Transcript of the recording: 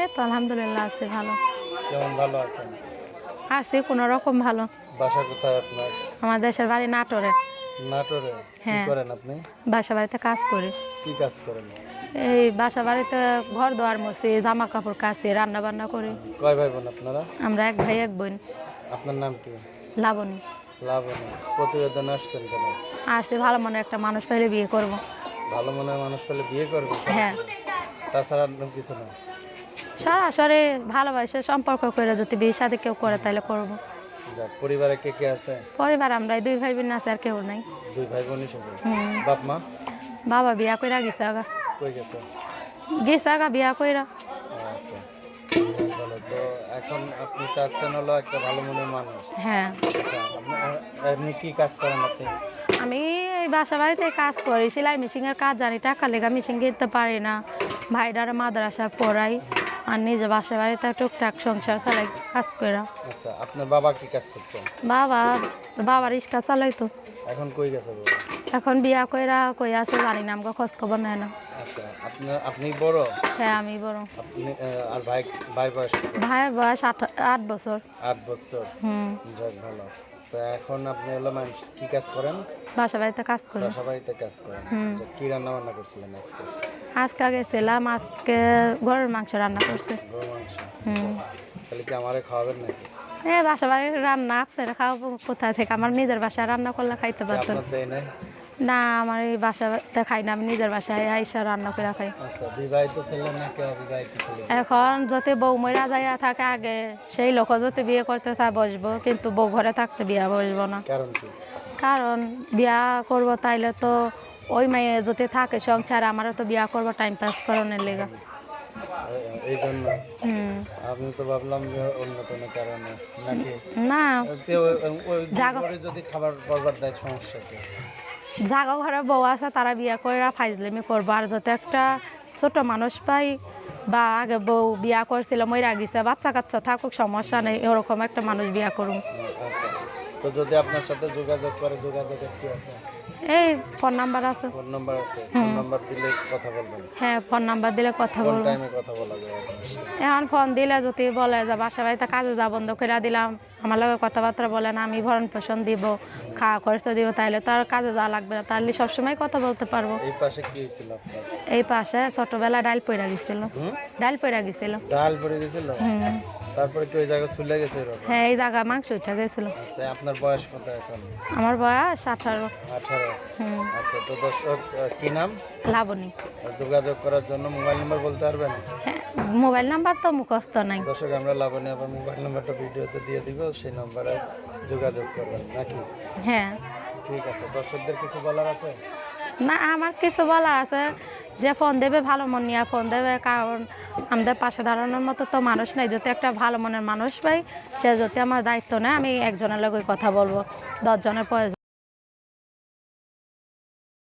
এই তো আলহামদুলিল্লাহ আছি ভালো। কেমন ভালো আছেন? আছি কোনো রকম ভালো। বাসা কোথায় আপনার? আমার দেশের বাড়ি নাটোরে। নাটোরে? কি হ্যাঁ। করেন আপনি? বাসা বাড়িতে কাজ করি। কি কাজ করেন? এই বাসা বাড়িতে ঘর দোয়ার মুছি জামা কাপড় কাচি রান্না বান্না করি। কয় ভাই বোন আপনারা? আমরা এক ভাই এক বোন। আপনার নাম কি? লাবণী। লাবণী। প্রতিবেদন আসছেন কেন? আসছি ভালো মনে একটা মানুষ পেলে বিয়ে করব। ভালো মনে মানুষ পেলে বিয়ে করবে হ্যাঁ। তাছাড়া কিছু না? সরাসরি ভালোবাসে সম্পর্ক করে যদি বিয়ে সাথে কেউ করে তাহলে করব। পরিবারে কে কে আছে? পরিবার আমরা এই দুই ভাই বোন আছে আর কেউ নাই। দুই ভাই বোন হিসেবে হুম। বাপ মা? বাবা বিয়া কইরা গেছে আগা। কই গেছে? গেছে আগা বিয়া কইরা। আচ্ছা। তো এখন আপনি চাচ্ছেন হলো একটা ভালো মনের মানুষ। হ্যাঁ। আচ্ছা আপনি কি কাজ করেন আপনি? আমি এই বাসা বাড়িতে কাজ করি সেলাই মেশিনের কাজ জানি টাকা লেগা মেশিন কিনতে পারি না। ভাইডার মাদ্রাসা পড়াই। আর নিজে বাসা বাড়িতে টুকটাক সংসার চালাই কাজ করা আচ্ছা আপনার বাবা কি কাজ করতেন? বাবা বাবা রিক্সা চালাইতো। এখন কই গেছে বাবা? এখন বিয়া কইরা কই আছে জানি না আমাকে খোঁজ খবর নেয় না। আচ্ছা আপনার আপনি বড়? হ্যাঁ আমি বড়। আপনি আর ভাই ভাই বয়স ভাইয়ের বয়স আট আট বছর। আট বছর? হুম। যাক ভালো। তো এখন আপনি হলো মানুষ কি কাজ করেন? বাসা বাড়িতে কাজ করি। বাসা বাড়িতে কাজ করেন। কি রান্না বান্না করছিলেন আজকে? আজকে গেছিলাম আজকে গরুর মাংস রান্না করছে। হুম। খাওয়াবেন নাকি? এ বাসা বাড়ির রান্না আপনারা খাওয়াবো কোথায় থেকে? আমার নিজের বাসায় রান্না করলে খাইতে পারতেন না আমার এই বাসাতে খাই না আমি নিজের বাসায় আইসা রান্না করে খাই। আচ্ছা এখন যদি বউ মরা যাইয়া থাকে আগে সেই লোক যদি বিয়ে করতে তা বসবো কিন্তু বউ ঘরে থাকতে বিয়া বসবো না। কারণ বিয়া করব তাইলে তো ওই মেয়ে যদি থাকে সংসার আমারও তো বিয়া করব টাইম পাস করানোর লেগে। এই জন্য? আমি তো ভাবলাম যে অন্য কোনো কারণে। নাকি? না। জাগো। ঘরে যদি খাবার বরবার দেয় সমস্যা কি? জাগা ঘরে বউ আছে তারা বিয়া করে ফাইজলেমি করব। আর যদি একটা ছোট মানুষ পাই বা আগে বউ বিয়া করছিল মইরা গেছে বাচ্চা কাচ্চা থাকুক সমস্যা নেই ওরকম একটা মানুষ বিয়া করুন আচ্ছা। তো যদি আপনার সাথে যোগাযোগ করে যোগাযোগের কি আছে? এই ফোন নাম্বার আছে। ফোন নাম্বার আছে? ফোন নাম্বার দিলে কথা বলবেন? হ্যাঁ ফোন নাম্বার দিলে কথা বলব। টাইমে কথা বলা আপনার? এখন ফোন দিলে যদি বলে যে বাসা বাড়িতে কাজে যা বন্ধ করে দিলাম। আমার লগে কথাবার্তা বলে না আমি ভরণ পোষণ দিব খাওয়া খরচ দিব তাহলে তো আর কাজে যাওয়া লাগবে না। তাহলে সবসময় কথা বলতে পারব। এই পাশে কি হয়েছিল এই পাশে ছোটবেলায় ডাল পইরা গেছিল। ডাল পইরা গেছিল। ডাল পড়ে গেছিল? হুম। তারপরে কি ওই জায়গায় চলে গেছে এরকম? হ্যাঁ এই জায়গা মাংস উঠে গেছিল। আচ্ছা আপনার বয়স কত এখন? আমার বয়স আঠারো। আঠারো। আচ্ছা তো দর্শক কি নাম? লাবণী। যোগাযোগ করার জন্য মোবাইল নাম্বার বলতে পারবেন? হ্যাঁ মোবাইল নাম্বার তো মুখস্থ নাই। দর্শক আমরা লাবণী আবার মোবাইল নাম্বারটা ভিডিওতে দিয়ে দিব সেই নাম্বারে যোগাযোগ করবেন নাকি? হ্যাঁ। ঠিক আছে দর্শকদের কিছু বলার আছে? না আমার কিছু বলার আছে। যে ফোন দেবে ভালো মন নিয়ে ফোন দেবে, কারণ আমাদের পাশে দাঁড়ানোর মতো তো মানুষ নাই। যদি একটা ভালো মনের মানুষ পাই, সে যদি আমার দায়িত্ব নেয়, আমি একজনের লোকই কথা বলব। দশজনের প্রয়োজন